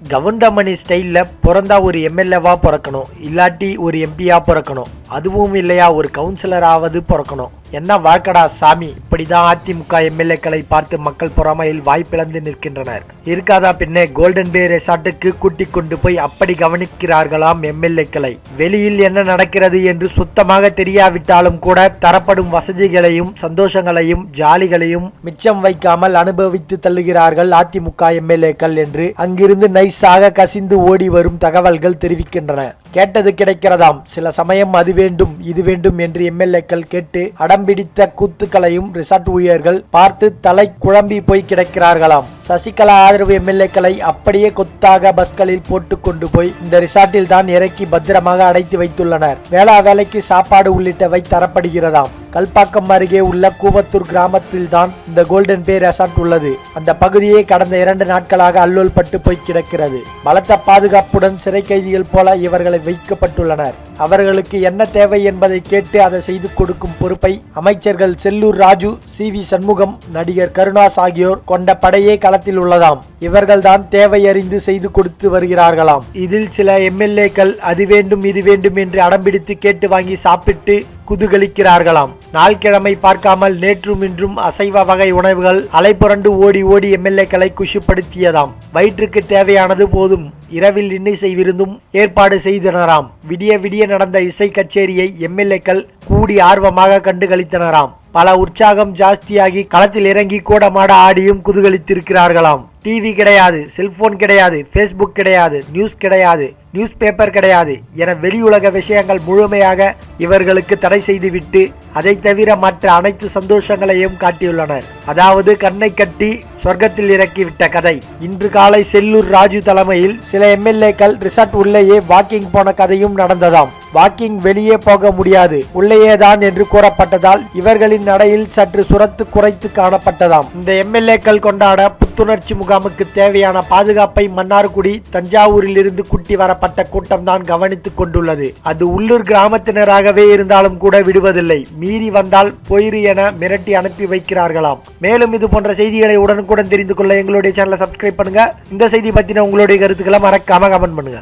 கவுண்டமணி ஸ்டைலில் பிறந்தா ஒரு எம்எல்ஏவாக பிறக்கணும் இல்லாட்டி ஒரு எம்பியாக பிறக்கணும். அதுவும் இல்லையா ஒரு கவுன்சிலராவது பிறக்கணும். என்ன வாழ்க்கடா சாமி? இப்படிதான் அதிமுக எம்எல்ஏக்களை பார்த்து மக்கள் பொறாமையில் வாய்ப்பிழந்து நிற்கின்றனர். இருக்காதா பின்னே கோல்டன் பே ரெசார்ட்டுக்கு கூட்டிக் கொண்டு போய் அப்படி கவனிக்கிறார்களாம் எம்எல்ஏக்களை. வெளியில் என்ன நடக்கிறது என்று சுத்தமாக தெரியாவிட்டாலும் கூட தரப்படும் வசதிகளையும் சந்தோஷங்களையும் ஜாலிகளையும் மிச்சம் வைக்காமல் அனுபவித்து தள்ளுகிறார்கள் அதிமுக எம்எல்ஏக்கள் என்று அங்கிருந்து நைஸாக கசிந்து ஓடி வரும் தகவல்கள் தெரிவிக்கின்றன. கேட்டது கிடைக்கிறதாம். சில சமயம் அது வேண்டும் இது வேண்டும் என்று எம்எல்ஏக்கள் கேட்டு அடம்பிடித்த கூத்துக்களையும் ரிசார்ட் ஊழியர்கள் பார்த்து தலை குழம்பி போய் கிடக்கிறார்களாம். சசிகலா ஆதரவு எம்எல்ஏக்களை அப்படியே கொத்தாக பஸ்களில் போட்டு கொண்டு போய் இந்த ரிசார்ட்டில் தான் இறக்கி பத்திரமாக அடைத்து வைத்துள்ளனர். வேளா வேலைக்கு சாப்பாடு உள்ளிட்டவை தரப்படுகிறதாம். கல்பாக்கம் அருகே உள்ள கூவத்தூர் கிராமத்தில் தான் இந்த கோல்டன் பே ரெசார்ட் உள்ளது. அந்த பகுதியே கடந்த இரண்டு நாட்களாக அல்லோல் பட்டு போய் கிடக்கிறது. பலத்த பாதுகாப்புடன் சிறை கைதிகள் போல இவர்களை வைக்கப்பட்டுள்ளனர். அவர்களுக்கு என்ன தேவை என்பதை கேட்டு அதை செய்து கொடுக்கும் பொறுப்பை அமைச்சர்கள் செல்லூர் ராஜு சி வி சண்முகம் நடிகர் கருணாஸ் ஆகியோர் கொண்ட படையே களத்தில் உள்ளதாம். இவர்கள்தான் தேவை அறிந்து செய்து கொடுத்து வருகிறார்களாம். இதில் சில எம்எல்ஏக்கள் அது வேண்டும் இது வேண்டும் என்று அடம்பிடித்து கேட்டு வாங்கி சாப்பிட்டு குதூகலிக்கிறார்களாம். நாள்கிழமை பார்க்காமல் நேற்றும் இன்றும் அசைவ வகை உணவுகள் அலைப்புரண்டு ஓடி ஓடி எம்எல்ஏக்களை குஷிப்படுத்தியதாம். வயிற்றுக்கு தேவையானது போதும். இரவில் இன்னிசை விருந்தும் ஏற்பாடு செய்தனராம். விடிய விடிய நடந்த இசை கச்சேரியை எம்எல்ஏக்கள் கூடி ஆர்வமாக கண்டுகளித்தனராம். பல உற்சாகம் ஜாஸ்தியாகி களத்தில் இறங்கி கூடமாட ஆடியும் குதூகலித்திருக்கிறார்களாம். டிவி கிடையாது செல்போன் கிடையாது ஃபேஸ்புக் கிடையாது நியூஸ் கிடையாது நியூஸ் பேப்பர் கிடையாது என வெளியுலக விஷயங்கள் முழுமையாக இவர்களுக்கு தடை செய்துவிட்டு அதை தவிர மற்ற அனைத்து சந்தோஷங்களையும் காட்டியுள்ளனர். அதாவது கண்ணை கட்டி சொர்க்கத்தில் இறக்கிவிட்ட கதை. இன்று காலை செல்லூர் ராஜு தலைமையில் சில எம்எல்ஏக்கள் ரிசார்ட் உள்ளேயே வாக்கிங் போன கதையும் நடந்ததாம். வாக்கிங் வெளியே போக முடியாது. உள்ளேயே தான் என்று கூறப்பட்டதால் இவர்களின் நடையில் சற்று சுரத்து குறைத்து காணப்பட்டதாம். இந்த எம்எல்ஏக்கள் கொண்டாட புத்துணர்ச்சி முகாமுக்கு தேவையான பாதுகாப்பை மன்னார்குடி தஞ்சாவூரில் இருந்து கூட்டி வரப்பட்ட கூட்டம் தான் கவனித்துக் கொண்டுள்ளது. அது உள்ளூர் கிராமத்தினராகவே இருந்தாலும் கூட விடுவதில்லை. மீறி வந்தால் போயிரு என மிரட்டி அனுப்பி வைக்கிறார்களாம். மேலும் இது போன்ற செய்திகளை உடனுக்குடன் தெரிந்து கொள்ள எங்களுடைய சேனலை சப்ஸ்கிரைப் பண்ணுங்க. இந்த செய்தி பற்றின உங்களுடைய கருத்துக்களை மறக்காம கமெண்ட் பண்ணுங்க.